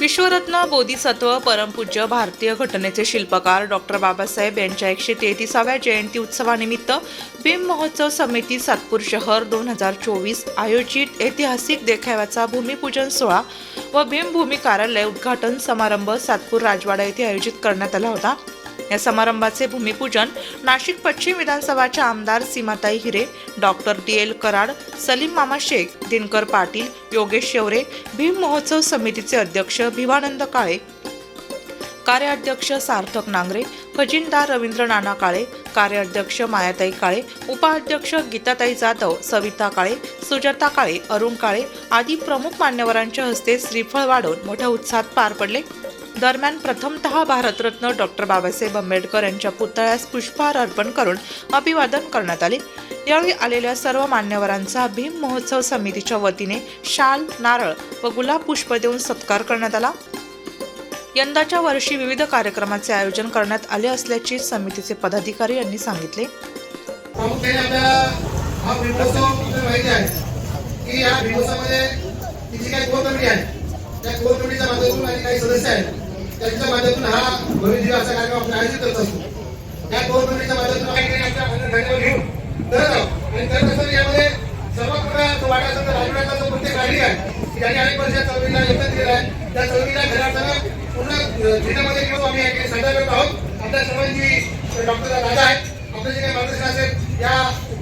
विश्वरत्न बोधिसत्व परमपूज्य भारतीय घटनेचे शिल्पकार डॉक्टर बाबासाहेब यांच्या एकशे तेहतीसाव्या जयंती उत्सवानिमित्त भीम महोत्सव समिती सातपूर शहर दोन हजार चोवीस आयोजित ऐतिहासिक देखाव्याचा भूमिपूजन सोहळा व भीमभूमी कार्यालय उद्घाटन समारंभ सातपूर राजवाडा येथे आयोजित करण्यात आला होता. या समारंभाचे भूमिपूजन नाशिक पश्चिम विधानसभाच्या आमदार सीमाताई हिरे डॉक्टर टी एल कराड सलीम मामा शेख दिनकर पाटील योगेश शेवरे भीम महोत्सव समितीचे अध्यक्ष भिवानंद काळे कार्याध्यक्ष सार्थक नांगरे खजिनदार रवींद्र नाना काळे कार्याध्यक्ष मायाताई काळे उपाध्यक्ष गीताताई जाधव सविता काळे सुजाता काळे अरुण काळे आदी प्रमुख मान्यवरांच्या हस्ते श्रीफळ वाढवून मोठ्या उत्साहात पार पडले. दरम्यान प्रथमतः भारतरत्न डॉक्टर बाबासाहेब आंबेडकर यांच्या पुतळ्यास पुष्पहार अर्पण करून अभिवादन करण्यात आले. यावेळी आलेल्या सर्व मान्यवरांचा भीम महोत्सव समितीच्या वतीने शाल नारळ व गुलाब पुष्प देऊन सत्कार करण्यात आला. यंदाच्या वर्षी विविध कार्यक्रमाचे आयोजन करण्यात आले असल्याचे समितीचे पदाधिकारी यांनी सांगितले. प्रामुख्याने आपल्याला हा भीमोत्सव माहिती आहे की या भीमोत्सवामध्ये तिची काही कोर कमिटी आहे. त्या कोर कमिटीच्या माध्यमातून आणि काही सदस्य आहेत. त्यांच्या माध्यमातून हा भव्य दिवस असा कार्यक्रम आपण आयोजित करत असतो. त्या दोन कमिटीच्या माध्यमातून काही काही आपल्या आपल्या घेऊन करत आहोत. आणि करत असताना यामध्ये सर्वात मोठा जो वाटा असेल तर राजवाड्याचा जो प्रत्येक नागरिक आहे की ज्यांनी अनेक वर्ष चळवळीला योगदान दिलेलं आहे. त्या चळवळीला खऱ्या अर्थानं पूर्ण जिल्ह्यामध्ये घेऊन आम्ही या ठिकाणी साजरा करत आहोत. आपल्या सर्वांची डॉक्टर दादा आहेत. आपलं जे काही मार्गदर्शन असेल या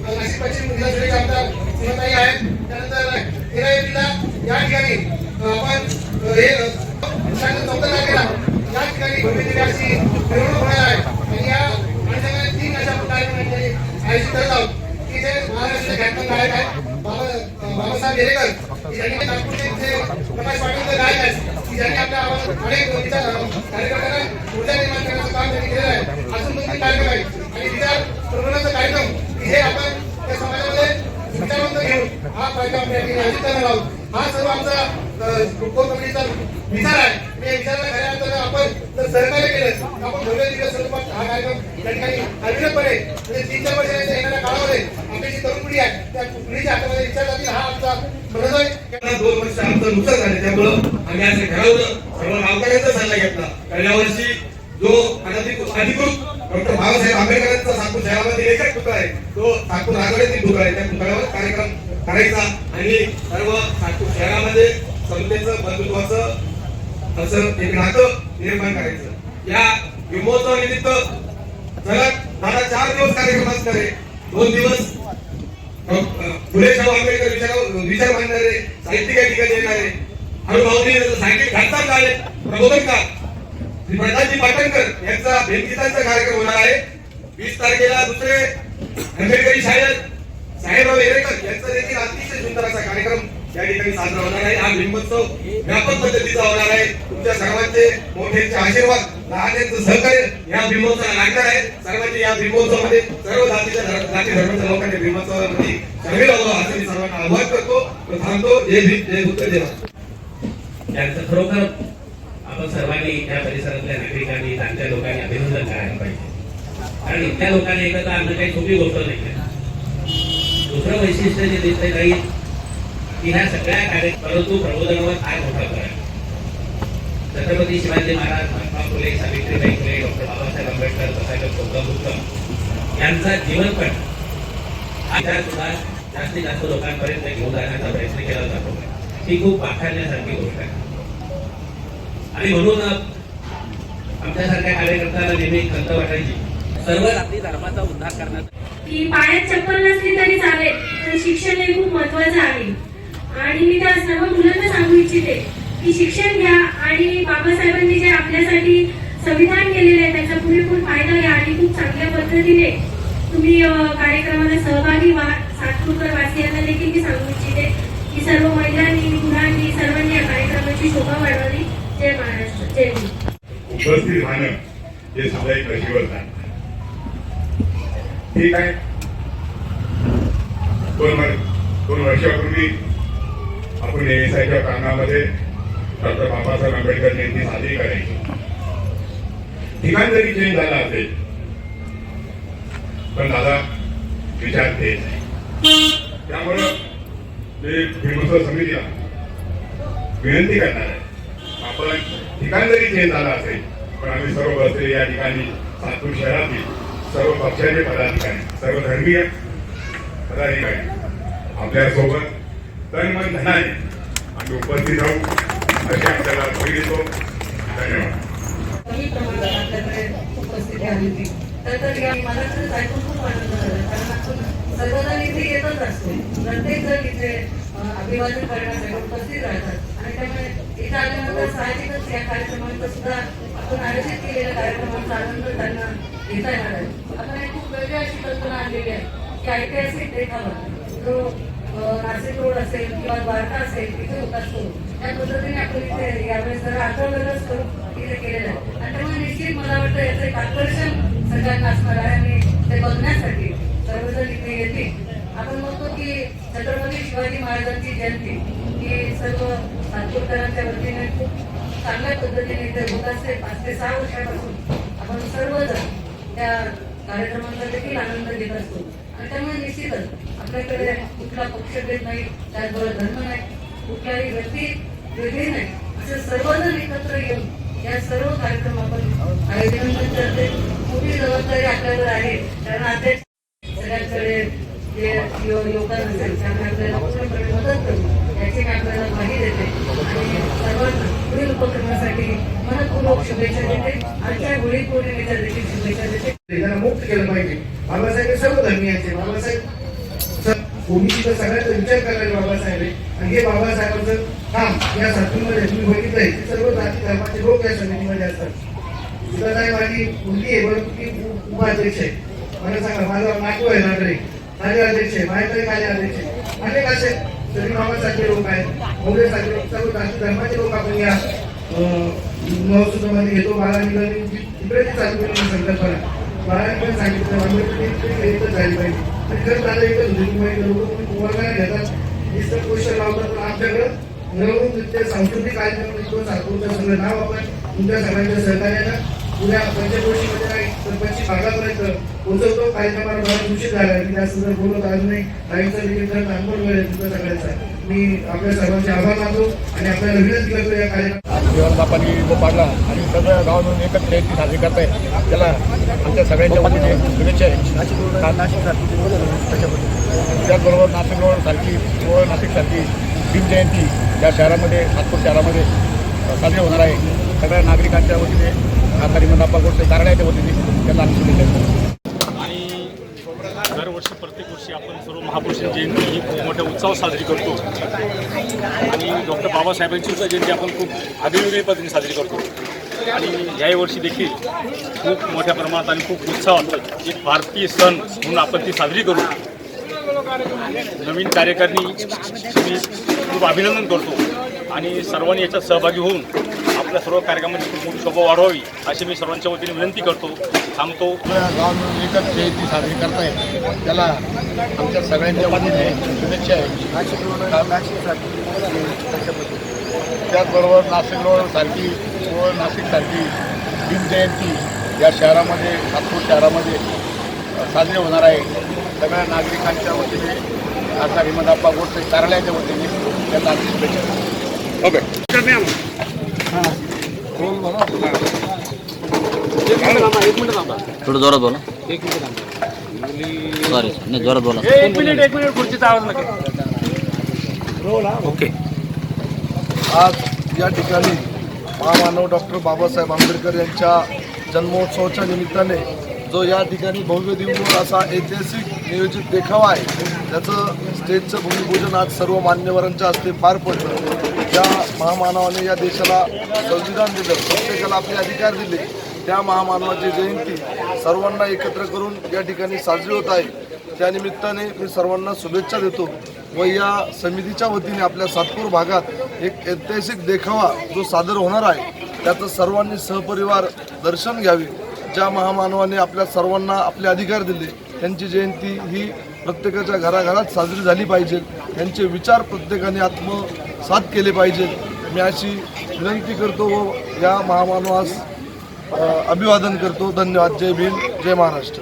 नाशिक पश्चिम विधानसभेचे आमदार सीमाताई आहेत. त्यानंतर तेरा या ठिकाणी आपण हे अ, दिनांक चौदा तारखेला या ठिकाणी भव्य दिव्य अशी मिरवणूक होणार आहे आणि या अनुषंगाने तीन अशा कार्यक्रम आयोजित करत आहोत की जे महाराष्ट्राचे ख्यातनाम गायक आहेत बाबा अ, बाबासाहेब येरेकर की ज्यांनी नागपूरचे जे प्रकाश पाटील गायक आहेत की ज्यांनी आपल्या आवाज अनेक विचार कार्यक्रमांना ऊर्जा निर्माण करण्याचं काम त्यांनी केलेलं आहे अजून दोन तीन कार्यक्रम आहेत आणि विचार प्रबोधनाचा कार्यक्रम की हे आपण त्या समाजामध्ये विचारवंत घेऊन हा ठिकाणी आयोजित करणार आहोत. हा सर्व आमचा कोर कमिटीचा विचार आहे. मी या विचाराला खऱ्या अर्थानं आपण जर सहकार्य केलं आपण भव्य दिवस स्वरूपात हा कार्यक्रम या ठिकाणी अविरतपणे म्हणजे तीन चार वर्षाच्या येणाऱ्या काळामध्ये आपली जी तरुण पिढी आहे त्या पिढीच्या हातामध्ये विचार जातील हा आमचा मनोदय दोन वर्ष आमचं नुकसान झालं त्यामुळं आम्ही असं ठरवलं सर्व गावकऱ्यांचा सल्ला घेतला. कारण यावर्षी जो अधिकृत डॉक्टर बाबासाहेब आंबेडकरांचा नागपूर शहरामध्ये एकच पुतळा आहे तो नागपूर राजवाड्यातील पुतळा आहे. त्या पुतळ्यावर कार्यक्रम करायचा आणि सर्व नागपूर शहरामध्ये समतेचं बंधुत्वाचं असं एक नातं निर्माण करायचं. या विमोत्सवानिमित्त सलग मला चार दिवस कार्यक्रम असणार आहे दोन दिवस फुले शाहू आंबेडकर विचार विचार मांडणारे साहित्यिक या ठिकाणी येणार आहे अनुभवनी सांगितले घातक झाले. प्रबोधनकार श्री प्रधानजी पाटणकर यांचा भेटगीतांचा कार्यक्रम होणार आहे. वीस तारखेला दुसरे आंबेडकरी शाळेत साहेबराव येरेकर यांचा देखील अतिशय सुंदर असा कार्यक्रम या ठिकाणी साजरा होणार आहे. हा भीमोत्सव व्यापक पद्धतीचा होणार आहे. तुमच्या सर्वांचे मोठ्यांचे आशीर्वाद लहानांचं सहकार्य या भीमोत्सवाला लागणार आहे. सर्वांचे या भीमोत्सवामध्ये सर्व जातीच्या जाती धर्माच्या लोकांच्या भीमोत्सवामध्ये सर्वे लावलो असं मी सर्वांना आवाहन करतो. व थांबतो. जय भीम जय उत्तर देवा त्यांचं खरोखर आपण सर्वांनी त्या परिसरातल्या नागरिकांनी त्यांच्या लोकांनी अभिनंदन करायला पाहिजे. कारण इतक्या लोकांनी एकत्र आणणं काही सोपी गोष्ट नाही. दुसरं वैशिष्ट्य जे दिसते काही की ह्या सगळ्या कार्य परंतु प्रबोधनावर काय मोठा फरक छत्रपती शिवाजी महाराज महात्मा फुले सावित्रीबाई फुले डॉक्टर बाबासाहेब आंबेडकर तथागत गौतम बुद्ध यांचा जीवनपट हा सुद्धा जास्तीत जास्त लोकांपर्यंत घेऊन जाण्याचा प्रयत्न केला जातो. ही खूप पाखारण्यासारखी गोष्ट आहे. आणि म्हणून आमच्यासारख्या कार्यकर्त्यांना नेहमी खंत वाटायची. सर्व जाती धर्माचा उद्धार करण्याचा की पायात चप्पल नसली तरी चालेल पण शिक्षण हे खूप महत्वाचं आहे. आणि मी त्या सर्व मुलांना सांगू इच्छिते की शिक्षण घ्या आणि बाबासाहेबांनी जे आपल्यासाठी संविधान केलेलं आहे त्याचा पुरेपूर फायदा घ्या आणि खूप चांगल्या पद्धतीने तुम्ही कार्यक्रमाला सहभागी व्हा. सातपूरकर वासियांना देखील मी सांगू इच्छिते की सर्व महिलांनी मुलांनी सर्वांनी या कार्यक्रमाची शोभा वाढवली जय महाराष्ट्र. जय उपस्थित राहणं हे सुद्धा एक आहे. ठीक आहे. दोन दोन वर्षापूर्वी आपण एएसआयच्या प्रांगणामध्ये डॉक्टर बाबासाहेब आंबेडकर जयंती साजरी करायची. ठिकाण जरी चेंज झाला असेल. पण दादा विचार तेच त्यामुळे त्यामुळं ते भीमोत्सव समितीला विनंती करणार आहे. आपण ठिकाण जरी चेंज झालं असेल पण आम्ही सर्व बसले या ठिकाणी सातपूर शहरातील सर्व पक्षाचे पदाधिकारी सर्व धर्मीय पदाधिकारी आपल्यासोबत तन मन धनाने आम्ही उपस्थित राहू अशी आपल्याला ग्वाही देतो. धन्यवाद. आली होती. तर मला तर ऐकून खूप आनंद झाला. कारण आपण सर्वजण इथे येतच असतो. प्रत्येक जण इथे अभिवादन करण्यासाठी उपस्थित राहतात. आणि त्यामुळे इथे आल्यानंतर साहजिकच या कार्यक्रमांचा सुद्धा आपण आयोजित केलेल्या कार्यक्रमांचा आनंद त्यांना घेता येणार आहे आपण एक खूप वेगळी अशी कल्पना आणलेली आहे की ऐतिहासिक देखावा जो नाशिक रोड असेल किंवा द्वारका असेल तिथे होत असतो त्या पद्धतीने आपण इथे यावेळेस जरा आठवड्यालाच करू तिथे केलेलं आहे. आणि त्यामुळे निश्चित मला वाटतं याचं एक आकर्षण सगळ्यांना असणार आहे आणि ते बघण्यासाठी सर्वजण इथे येतील. आपण बघतो की छत्रपती शिवाजी महाराजांची जयंती ही सर्व नागपूरकरांच्या वतीने खूप चांगल्या पद्धतीने इथे होत असते. पाच ते सहा वर्षापासून आपण सर्वजण त्या कार्यक्रमांचा देखील आनंद घेत असतो. आणि त्यामुळे निश्चितच आपल्याकडे कुठला पक्ष पक्षभेद नाही त्याचबरोबर धर्म नाही कुठलाही व्यक्ती वेगळी नाही असे सर्वजण एकत्र येऊन या सर्व कार्यक्रम आपण आयोजन करते मोठी जबाबदारी आपल्यावर आहे. कारण अध्यक्ष सगळ्यांकडे जे योगदान असेल त्यामुळे आपल्याला पूर्णपणे मदत करू याची मी आपल्याला माहिती देते. आणि सर्वांना पुढील उपक्रमासाठी मनपूर्वक शुभेच्छा देते. आजच्या गुढीपौर्णिमेच्या देखील शुभेच्छा देते. मुक्त केलं हे बाबासाहेब. स- भूमीचा सगळ्याचा विचार करणारे बाबासाहेब आहे आणि हे बाबासाहेबांचं काम या सातूमध्ये तुम्ही बघितलंय की सर्व जाती धर्माचे लोक या समितीमध्ये असतात. सुधाताई माझी मुलगी आहे बरं ती उपाध्यक्ष आहे. मला सांगा माझा नातू आहे नागरिक माझे अध्यक्ष आहे माझ्याकडे माझे अध्यक्ष आहे. अनेक असे तरी बाबासारखे लोक आहेत. मोगरेसारखे लोक सर्व जाती धर्माचे लोक आपण या महोत्सवामध्ये घेतो. बाळांनी तिकडे ती चालू संकल्पना. बाळांनी पण सांगितलं म्हणजे आंबेडकर एकच झाली पाहिजे. आणि खरंच दादा एकच होते तुम्ही लोक तुम्ही घेतात नुसतं पोषण लावतात पण आमच्याकडं सांस्कृतिक कार्यक्रम इतकं सातपूरचं सगळं नाव आपण तुमच्या सगळ्यांच्या सहकार्यानं पुण्या पंचक्रोशीमध्ये नाही तर भागापर्यंत पोहोचवतो. कार्यक्रमाला बराच उशीर झाला आहे. मी जास्त जर बोलत आज नाही काहींचा देखील खरंच वेळ आहे तुमच्या सगळ्यांचा मी आपल्या सर्वांचे आभार मानतो आणि आपल्याला विनंती करतो या कार्यक्रमात जीवनबापांनी जो पाडला आणि सगळं गाव मिळून एकत्र जयंती साजरी करत आहे त्याला आमच्या सगळ्यांच्या वतीने शुभेच्छा आहे त्याचबरोबर नाशिक रोड सारखी रोड नाशिक सारखी भीम जयंती या शहरामध्ये नागपूर शहरामध्ये साजरी होणार आहे. सगळ्या नागरिकांच्या वतीने खासदारी मंदापा गोष्टी कार्यालयाच्या वतीने त्यांना आम्ही शुभेच्छा देतो. दरवर्षी प्रत्येक वर्षी आपण सर्व महापुरुषांची जयंती ही खूप मोठ्या उत्साहात साजरी करतो. आणि डॉक्टर बाबासाहेबांची सुद्धा जयंती आपण खूप आगळीवेगळी पद्धतीने साजरी करतो. आणि याही वर्षी देखील खूप मोठ्या प्रमाणात आणि खूप उत्साहात एक भारतीय सण म्हणून आपण ती साजरी करू. नवीन कार्यकारिणी मी खूप अभिनंदन करतो. आणि सर्वांनी याच्यात सहभागी होऊन आपल्या सर्व कार्यक्रमाची खूप मोठी शोभा वाढवावी अशी मी सर्वांच्या वतीने विनंती करतो थांबतो एकच जयंती साजरी करताय त्याला आमच्या सगळ्यांच्या वतीने शुभेच्छा आहे त्याचबरोबर नाशिक रोड सारखी व नाशिक सारखी भीम जयंती या शहरामध्ये नागपूर शहरामध्ये साजरी होणार आहे सगळ्या नागरिकांच्या वतीने खासदार हिमदाप्पा गोडसे कार्यालयाच्या वतीने त्यांना शुभेच्छा देतो. थोडं जोरात बोला. सॉरी नाही जोरात बोला. एक मिनिट एक मिनिट खुर्चीचा आवाज नका. ओके आज या ठिकाणी महामानव डॉक्टर बाबासाहेब आंबेडकर यांच्या जन्मोत्सवाच्या निमित्ताने जो या ठिकाणी भव्य दिवस असा ऐतिहासिक नियोजित देखावा आहे त्याचं स्टेजचं भूमिपूजन आज सर्व मान्यवरांच्या हस्ते पार पडलं. ज्या महामानवाने या देशाला संविधान दिलं प्रत्येकाला आपले अधिकार दिले त्या महामानवाची जयंती सर्वांना एकत्र करून या ठिकाणी साजरी होत आहे. त्यानिमित्ताने मी सर्वांना शुभेच्छा देतो व या समितीच्या वतीने आपल्या सातपूर भागात एक ऐतिहासिक देखावा जो सादर होणार आहे त्याचं सर्वांनी सहपरिवार दर्शन घ्यावे. ज्या महामानवाने आपल्या सर्वांना आपले अधिकार दिले त्यांची जयंती ही प्रत्येकाच्या घराघरात साजरी झाली पाहिजे. त्यांचे विचार प्रत्येकाने आत्म साथ केले पाहिजेत. मी अशी विनंती करतो व या महामानवास अभिवादन करतो. धन्यवाद. जय भीम. जय महाराष्ट्र.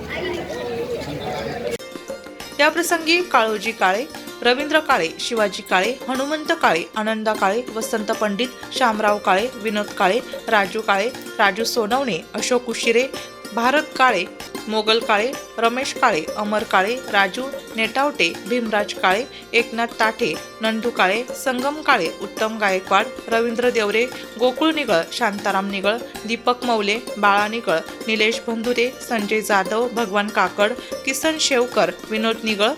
याप्रसंगी काळोजी काळे रवींद्र काळे शिवाजी काळे हनुमंत काळे आनंदा काळे वसंत पंडित शामराव काळे विनोद काळे राजू काळे राजू सोनवणे अशोक उशिरे भारत काळे मोगल काळे रमेश काळे अमर काळे राजू नेटावटे भीमराज काळे एकनाथ ताठे नंदू काळे संगम काळे उत्तम गायकवाड रवींद्र देवरे गोकुळ निगळ शांताराम निगळ दीपक मौले बाळा निगळ निलेश भंधुरे संजय जाधव भगवान काकड किसन शेवकर विनोद निगळ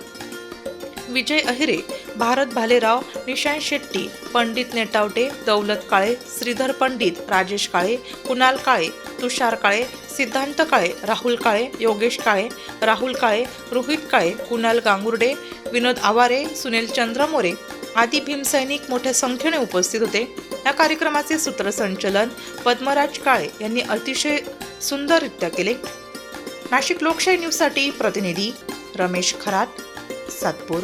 विजय अहिरे भारत भालेराव निशांत शेट्टी पंडित नेटावटे दौलत काळे श्रीधर पंडित राजेश काळे कुणाल काळे तुषार काळे सिद्धांत काळे राहुल काळे योगेश काळे राहुल काळे रोहित काळे कुणाल गांगुर्डे विनोद आवारे सुनील चंद्रमोरे आदी भीमसैनिक मोठ्या संख्येने उपस्थित होते. या कार्यक्रमाचे सूत्रसंचलन पद्मराज काळे यांनी अतिशय सुंदररित्या केले. नाशिक लोकशाही न्यूजसाठी प्रतिनिधी रमेश खरात सातपूर.